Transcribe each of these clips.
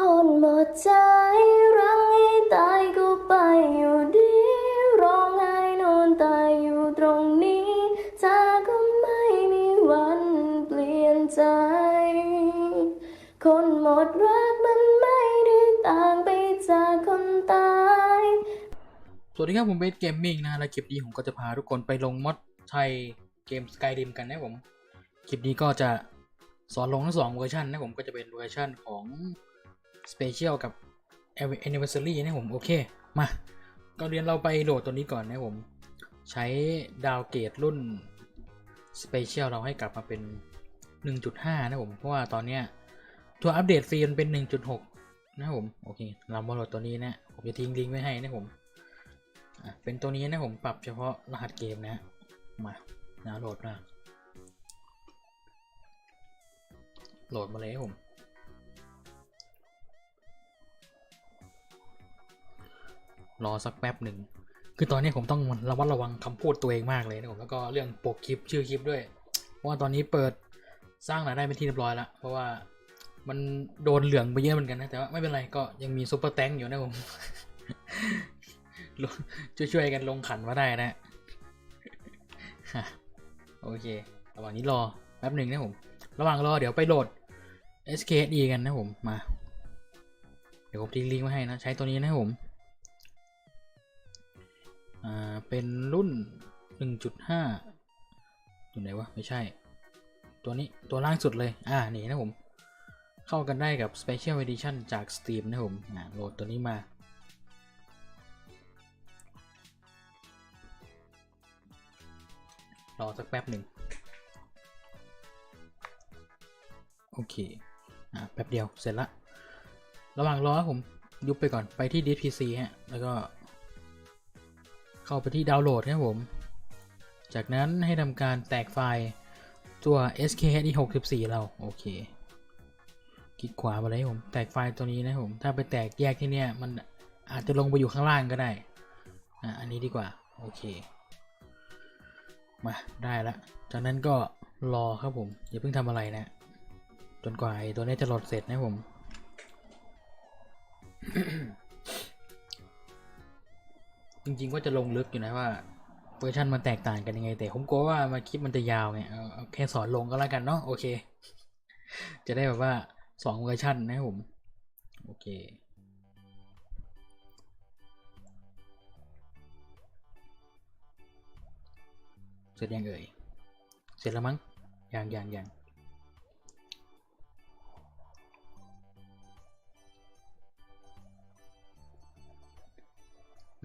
คนหมดใจรังให้ตายก็ไปอยู่ดีร้องไห้นอนตายอยู่ตรงนี้เธอก็ไม่มีวันเปลี่ยนใจ คนหมดรักมันไม่ได้ต่างไปจากคนตายสวัสดีครับผมเบสเกมมิ่งนะและคลิปนี้ผมก็จะพาทุกคนไปลงมอดไทยเกม Skyrim กันนะผม คลิปนี้ก็จะสอนลงทั้งสองเวอร์ชันนะผมก็จะเป็นเวอร์ชันของ Special กับ Anniversary นะผมโอเค มาก่อนเรียนเราไปโหลดตัวนี้ก่อนนะผม ใช้ดาวเกรดรุ่น Special เราให้กลับมาเป็น 1.5 นะผม เพราะว่าตอนเนี้ยตัวอัปเดตฟรีมันเป็น 1.6 นะผม โอเค เรามาโหลดตัวนี้นะ ผมจะทิ้งลิงก์ไว้ให้นะผมเป็นตัวนี้นะผมปรับเฉพาะรหัสเกมนะ มาดาวน์โหลดมาโหลดมาเลยผม รอสักแป๊บหนึ่ง คือตอนนี้ผมต้องระวัดระวังคำพูดตัวเองมากเลยนะผมแล้วก็เรื่องปกคลิปชื่อคลิปด้วย เพราะว่าตอนนี้เปิดสร้างรายได้เป็นที่เรียบร้อยแล้ว เพราะว่ามันโดนเหลืองไปเยอะเหมือนกันนะ แต่ว่าไม่เป็นไรก็ยังมีซุปเปอร์แตงอยู่นะผมช่วยๆกันลงขันมาได้นะฮะโอเค ระหว่างนี้รอแป๊บหนึ่งนะผม ระหว่างรอเดี๋ยวไปโหลด SKSE กันนะผมมา เดี๋ยวผมทิ้งลิงก์ไว้ให้นะ ใช้ตัวนี้นะผม อ่า เป็นรุ่น 1.5 อยู่ไหนวะ ไม่ใช่ ตัวนี้ตัวล่างสุดเลย อ่า นี่นะผม เข้ากันได้กับ Special Edition จาก Steam นะผม อ่า โหลดตัวนี้มา รอสักแป๊บหนึ่ง โอเค อะแป๊บเดียว เสร็จละ ระหว่างรอผมยุบไปก่อนไปที่ DPC ฮะ แล้วก็ เข้าไปที่ดาวน์โหลดครับผม จากนั้นให้ทำการแตกไฟล์ตัว SKHD 64 เรา โอเค คลิกขวามาเลยผม แตกไฟล์ตัวนี้นะผม ถ้าไปแตกแยกที่เนี้ยมันอาจจะลงไปอยู่ข้างล่างก็ได้ อะ อันนี้ดีกว่า โอเค มา ได้ละ จากนั้นก็รอครับผม อย่าเพิ่งทำอะไรนะ จนกว่าไอ้ตัวนี้จะโหลดเสร็จนะผม จริงๆว่าจะลงลึกอยู่นะว่าเวอร์ชันมันแตกต่างกันยังไง แต่ผมกลัวว่ามาคลิปมันจะยาวไงเอาเอาแค่สอนลงก็แล้วกันเนาะโอเค จะได้แบบว่าสองเวอร์ชันนะผมโอเคเสร็จยังเอ่ย เสร็จแล้วมั้งยังยังยัง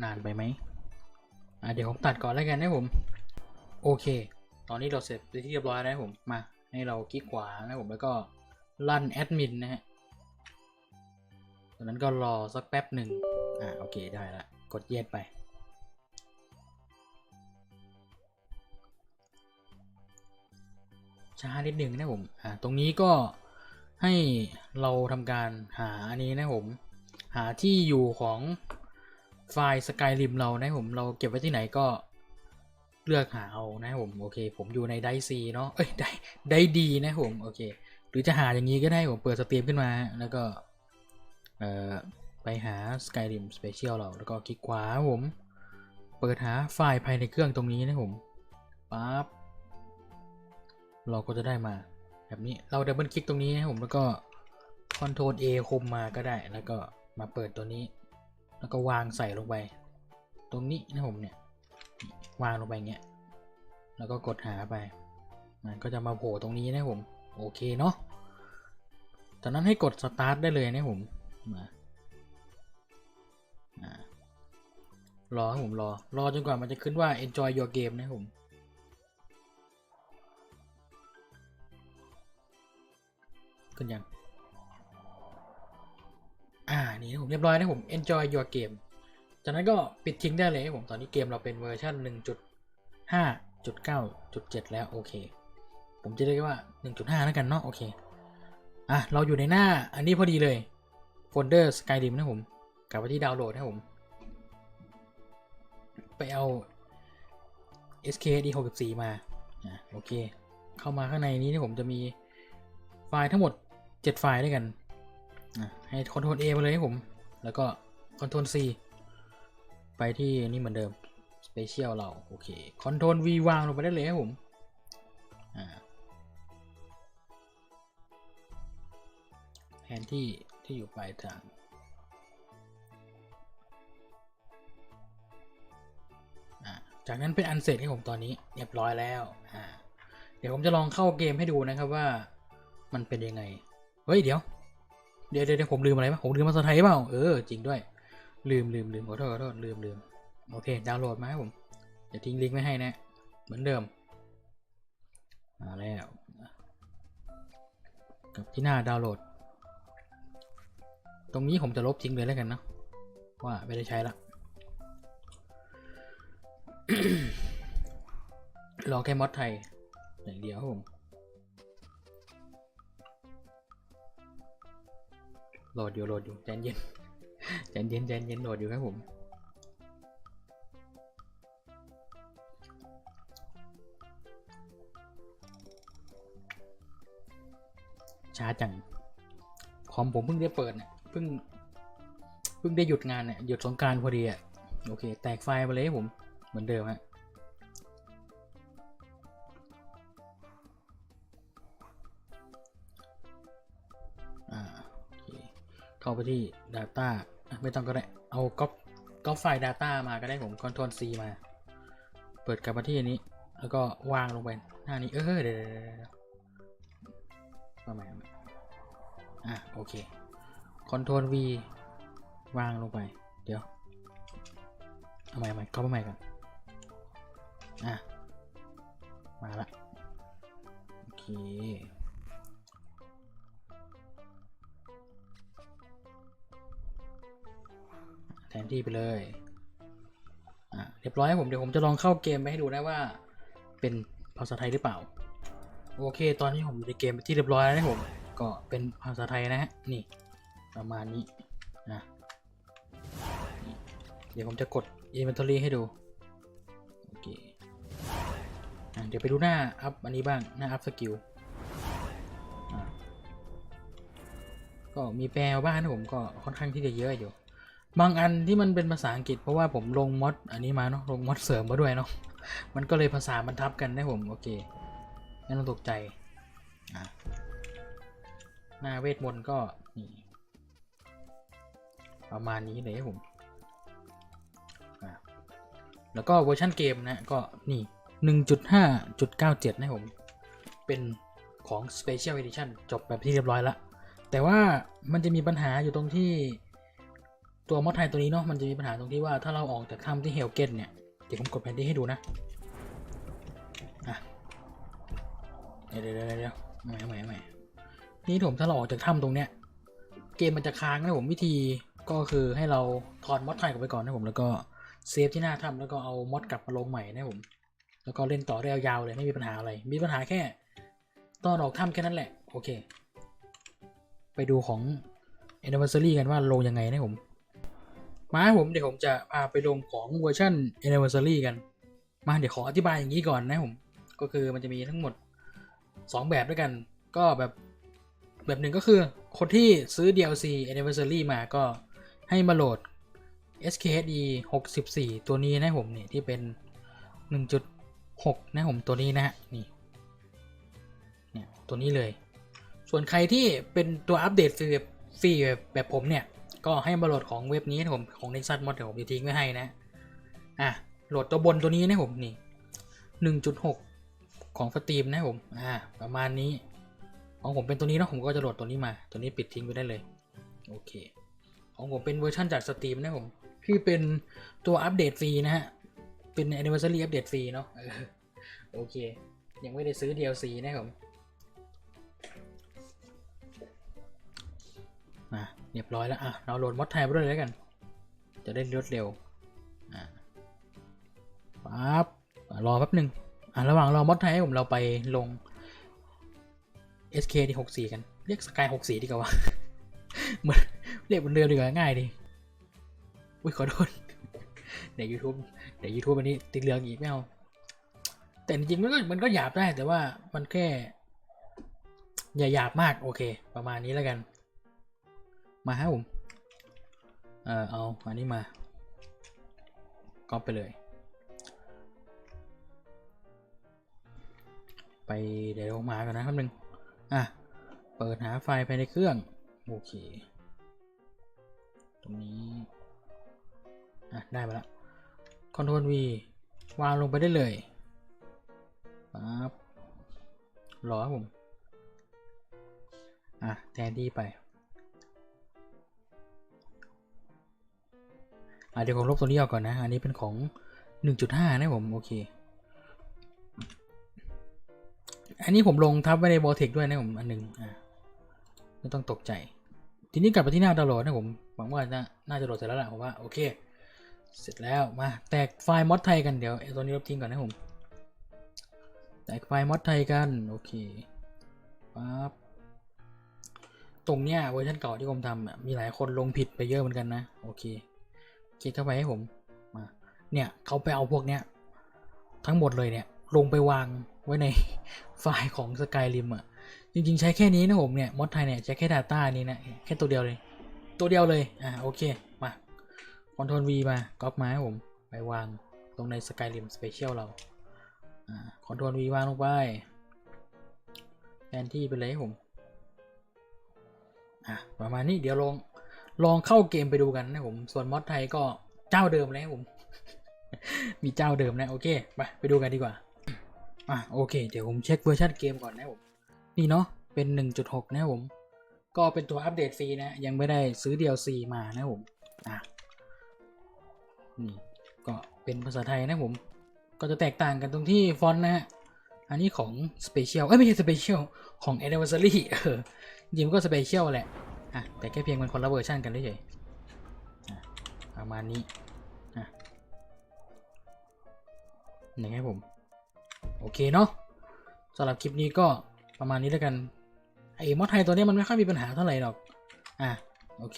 นานไปไหมอะเดี๋ยวผมตัดก่อนแล้วกันนะผม โอเค ตอนนี้เราเสร็จไปที่เรียบร้อยแล้วนะผม มา ให้เราคลิกขวานะผมแล้วก็ลั่นแอดมินนะฮะจากนั้นก็รอสักแป๊บหนึ่งอ่าโอเคได้ละ กดเย็ดไป ช้านิดหนึ่งนะผม อ่า ตรงนี้ก็ให้เราทำการหาอันนี้นะผม หาที่อยู่ของ ไฟล์สกายริมเรานะผมเราเก็บไว้ที่ไหนก็เลือกหาเอานะผมโอเค ผมอยู่ในไดซีเนาะเอ้ยไดไดดีนะผมโอเค หรือจะหาอย่างนี้ก็ได้ผมเปิดสตรีมขึ้นมาแล้วก็เอ่อไปหา Skyrim Special เราแล้วก็คลิกขวาผม เปิดหาไฟล์ภายในเครื่องตรงนี้นะผมปั๊บเราก็จะได้มา แบบนี้เราดับเบิลคลิกตรงนี้นะผมแล้วก็ Ctrl A คุมมาก็ได้แล้วก็มาเปิดตัวนี้ แล้วก็วางใส่ลงไป ตรงนี้นะผมเนี่ย วางลงไปอย่างเงี้ย แล้วก็กดหาไป มันก็จะมาโผล่ตรงนี้นะผม โอเคเนาะ จากนั้นให้กด start ได้เลยนะผม มารอผมรอ รอจนกว่ามันจะขึ้นว่า enjoy your game นะผมขึ้นยัง อ่า นี่นะผมเรียบร้อยนะผม enjoy your game จากนั้นก็ปิดทิ้งได้เลยผมตอนนี้เกมเราเป็นเวอร์ชัน1.5.9.7 แล้วโอเค ผมจะเรียกว่า 1.5 แล้วกันเนาะโอเค อะ เราอยู่ในหน้าอันนี้พอดีเลยโฟลเดอร์ Skyrim นะผมกลับไปที่ดาวน์โหลดนะผม ไปเอา SKD 64มาอะโอเค เข้ามาข้างในนี้นะผมจะมีไฟล์ทั้งหมด 7 ไฟล์ด้วยกัน ให้คอนโทรล A ไปเลยให้ผม แล้วก็คอนโทรล C ไปที่นี่เหมือนเดิม Special เรา โอเคคอนโทรล V วางลงไปได้เลยให้ผม แผนที่ที่อยู่ปลายทาง จากนั้นเป็นอันเสร็จให้ผมตอนนี้เรียบร้อยแล้ว เดี๋ยวผมจะลองเข้าเกมให้ดูนะครับว่ามันเป็นยังไง เฮ้ย เดี๋ยว เดี๋ยวเดี๋ยวผมลืมอะไรปะผมลืมภาษาไทยเปล่าเออจริงด้วย ลืมลืมลืมขอโทษขอโทษลืมลืมโอเคดาวน์โหลดมาให้ผมเดี๋ยวทิ้งลิงก์ไว้ให้นะ เหมือนเดิมมาแล้วกับที่หน้าดาวน์โหลด ตรงนี้ผมจะลบทิ้งเลยแล้วกันเนาะว่าไม่ได้ใช้ละรอแค่มอดไทยอย่างเดียวครับผม โหลดอยู่โหลดอยู่ใจเย็นใจเย็นใจเย็นโหลดอยู่ครับผมช้าจัง คอมผมเพิ่งได้เปิดเนี่ยเพิ่ง เพิ่งได้หยุดงานเนี่ยหยุดสงการพอดีอะ โอเค แตกไฟล์มาเลยผม เหมือนเดิมฮะาไปที่ Data ไม่ต้องก็ได้ เอาก๊อปก๊อปไฟล์ Data มาก็ได้ผม Ctrl C มา เปิดกลับมาที่อันนี้ แล้วก็วางลงไปหน้านี้ เออเดี๋ยวมาใหม่เอาใหม่อะ โอเค Ctrl V วางลงไป เดี๋ยว เอาใหม่ใหม่เข้ามาใหม่ก่อนอะ มาละ โอเค แทนที่ไปเลย อะเรียบร้อยครับผมเดี๋ยวผมจะลองเข้าเกมไปให้ดูนะว่า เป็นภาษาไทยหรือเปล่า โอเค ตอนนี้ผมอยู่ในเกมที่เรียบร้อยแล้วนะผม ก็เป็นภาษาไทยนะฮะ นี่ประมาณนี้นะเดี๋ยวผมจะกด inventory ให้ดู โอเคอเดี๋ยวไปดูหน้าอัพอันนี้บ้าง หน้าอัพสกิลก็มีแปลบ้างนะผมก็ค่อนข้างที่จะเยอะอยู่ บางอันที่มันเป็นภาษาอังกฤษเพราะว่าผมลงมอดอันนี้มาเนาะลงมอดเสริมมาด้วยเนาะมันก็เลยภาษามันทับกันนะผมโอเคไม่ต้องตกใจอะหน้าเวทมนต์ก็นี่ประมาณนี้เลยครับผมอะแล้วก็เวอร์ชันเกมนะก็นี่1.5.97นะครับผม เป็นของ Special Edition จบแบบที่เรียบร้อยละแต่ว่ามันจะมีปัญหาอยู่ตรงที่ ตัวมอดไทยตัวนี้เนาะมันจะมีปัญหาตรงที่ว่าถ้าเราออกจากถ้ำที่เฮลเกนเนี่ยเดี๋ยวผมกดแผนที่ให้ดูนะอะเดี๋ยวเดี๋ยวเดี๋ยวใหม่ใหม่ใหม่นี่ผมถ้าเราออกจากถ้ำตรงเนี้ยเกมมันจะค้างนะผมวิธีก็คือให้เราถอดมอดไทยกลับไปก่อนนะผมแล้วก็เซฟที่หน้าถ้ำแล้วก็เอามอดกลับมาลงใหม่นะผมแล้วก็เล่นต่อได้ยาวเลยไม่มีปัญหาอะไร มีปัญหาแค่ตอนออกถ้ำแค่นั้นแหละ โอเค ไปดูของ Anniversary กันว่าลงยังไงนะผม มาผมเดี๋ยวผมจะพาไปลงของเวอร์ชัน Anniversary กัน มาเดี๋ยวขออธิบายอย่างนี้ก่อนนะผม ก็คือมันจะมีทั้งหมด 2 แบบด้วยกัน ก็แบบแบบหนึ่งก็คือคนที่ซื้อ DLC Anniversary มาก็ให้มาโหลด SKSE 64 ตัวนี้นะผมนี่ที่เป็น 1.6 นะผมตัวนี้นะฮะนี่เนี่ยตัวนี้เลย ส่วนใครที่เป็นตัวอัปเดตฟรีแบบฟรีแบบแบบผมเนี่ย ก็ให้มาโหลดของเว็บนี้นะผมของ Nexus Mod เดี๋ยวผมจะทิ้งไว้ให้นะอะโหลดตัวบนตัวนี้นะผมนี่1.6ของสตรีมนะผมอ่าประมาณนี้ของผมเป็นตัวนี้นะผมก็จะโหลดตัวนี้มา ตัวนี้ปิดทิ้งไปได้เลยโอเคของผมเป็นเวอร์ชันจากสตรีมนะผมที่เป็นตัวอัปเดตฟรีนะฮะเป็น anniversary อัปเดตฟรีเนาะโอเค ยังไม่ได้ซื้อ DLC นะผม มาเรียบร้อยแล้วอะเราโหลดมอดไทยไปด้วยเลยแล้วกัน จะได้รวดเร็วอ่าปั๊บรอแป๊บหนึ่งอะระหว่างรอมอดไทยผมเราไปลง SK ที่หกสี่กัน เรียกสกายหกสี่ดีกว่าเหมือนเรียกเหมือนเดิมดีกว่าง่ายดีอุ้ยขอโทษเดี๋ยว YouTube เดี๋ยว YouTube อันนี้ติดเหลืองอีกไม่เอาแต่จริงๆมันก็มันก็หยาบได้แต่ว่ามันแค่อย่าหยาบมากโอเค ประมาณนี้แล้วกัน มาฮะผมเออเอาอันนี้มาก๊อปไปเลย ไปเดี๋ยวมากันนะครับหนึ่งอะ เปิดหาไฟล์ภายในเครื่อง โอเค ตรงนี้ อะ ได้มาแล้ว Ctrl V วางลงไปได้เลยปั๊บรอครับผม อะ แทนที่ไป เดี๋ยวผมลบตัวนี้ออกก่อนนะ อันนี้เป็นของ 1.5 นะผม โอเค อันนี้ผมลงทับไว้ใน v o r t e x ด้วยนะผม อันหนึงอะไม่ต้องตกใจ ทีนี้กลับไปที่หน้าดาวน์โหลดนะผม หวังว่าน่านาจะโหลดเสร็จแล้วล่ะผมว่า โอเค เสร็จแล้ว มา แตกไฟล์มอดไทยกัน เดี๋ยวตัวนี้ลบทิ้งก่อนนะผม แตกไฟล์มอดไทยกัน โอเคปั๊บตรงเนี้ยเวอร์ชันเก่าที่ผมทำมีหลายคนลงผิดไปเยอะเหมือนกันนะ โอเค คลิกเข้าไปให้ผมมาเนี่ยเขาไปเอาพวกเนี้ยทั้งหมดเลยเนี่ยลงไปวางไว้ในไฟล์ของ Skyrim อะจริง ๆ ใช้แค่นี้นะผมเนี่ยมอดไทยเนี่ยใช้แค่ Data นี้นะแค่ตัวเดียวเลย ตัวเดียวเลยอ่าโอเคมา Ctrl V มาก๊อปมาให้ผมไปวางตรงใน Skyrim Special เราอ่า Ctrl V วางลงไปแทนที่ไปเลยผมอะประมาณนี้เดี๋ยวลง ลองเข้าเกมไปดูกันนะผม ส่วนมอดไทยก็เจ้าเดิมเลยผม มีเจ้าเดิมนะโอเคไปไปดูกันดีกว่า อะโอเค เดี๋ยวผมเช็คเวอร์ชันเกมก่อนนะผม นี่เนาะเป็น 1.6 นะผม ก็เป็นตัวอัปเดตฟรีนะ ยังไม่ได้ซื้อ DLC มานะผม อะนี่ก็เป็นภาษาไทยนะผม ก็จะแตกต่างกันตรงที่ฟอนต์นะฮะ อันนี้ของ Special เอ้ยไม่ใช่ Special ของ Anniversary เออจริงๆมันก็ Special แหละ อะแต่แค่เพียงมันคนละเวอร์ชันกันเฉยๆประมาณนี้อะนี่ให้ผม โอเคเนาะสำหรับคลิปนี้ก็ประมาณนี้แล้วกันไอ้มอดไทยตัวนี้มันไม่ค่อยมีปัญหาเท่าไหร่หรอกอะโอเค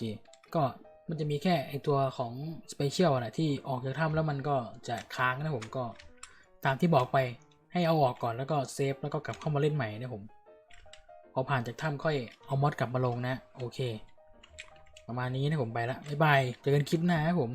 ก็มันจะมีแค่ไอตัวของ Special นะที่ออกจากถ้ำแล้วมันก็จะค้างนะผมก็ตามที่บอกไปให้เอาออกก่อนแล้วก็เซฟแล้วก็กลับเข้ามาเล่นใหม่นะผม พอผ่านจากถ้ำค่อยเอามอดกลับมาลงนะ โอเค ประมาณนี้นะผมไปละบ๊ายบาย เจอกันคลิปหน้าครับผม